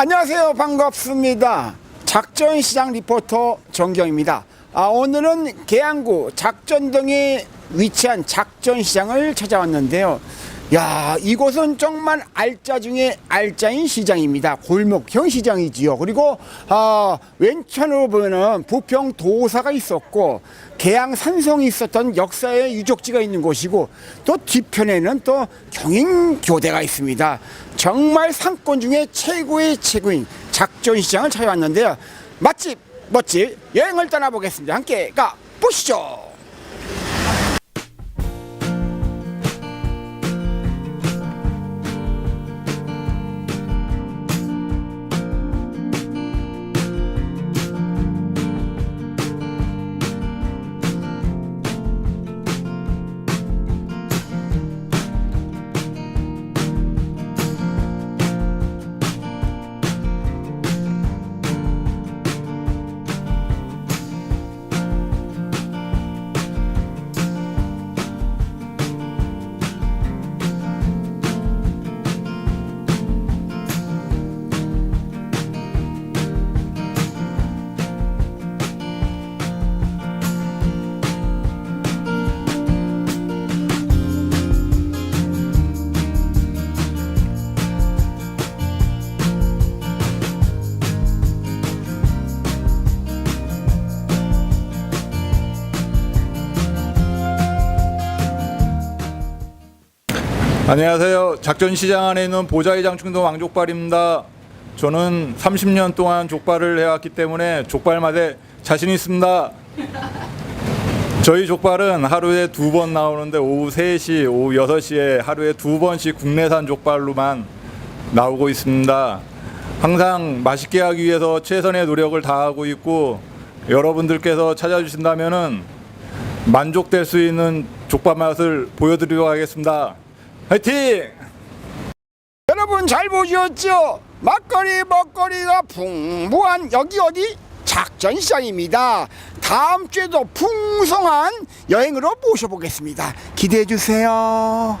안녕하세요. 반갑습니다. 작전시장 리포터 정경입니다. 아, 오늘은 계양구 작전동에 위치한 작전시장을 찾아왔는데요. 야, 이곳은 정말 알짜 중에 알짜인 시장입니다. 골목형 시장이지요. 그리고 아, 왼편으로 보면은 부평 도사가 있었고 계양 산성이 있었던 역사의 유적지가 있는 곳이고 또 뒤편에는 또 경인 교대가 있습니다. 정말 상권 중에 최고의 최고인 작전 시장을 찾아왔는데요. 맛집, 멋집 여행을 떠나보겠습니다. 함께 가 보시죠. 안녕하세요. 작전시장 안에 있는 보자이 장충동 왕족발입니다. 저는 30년 동안 족발을 해왔기 때문에 족발 맛에 자신 있습니다. 저희 족발은 하루에 두 번 나오는데 오후 3시, 오후 6시에 하루에 두 번씩 국내산 족발로만 나오고 있습니다. 항상 맛있게 하기 위해서 최선의 노력을 다하고 있고 여러분들께서 찾아주신다면은 만족될 수 있는 족발 맛을 보여드리도록 하겠습니다. 화이팅! 여러분 잘 보셨죠? 막거리 먹거리가 풍부한 여기 어디? 작전시장입니다. 다음 주에도 풍성한 여행으로 모셔보겠습니다. 기대해 주세요.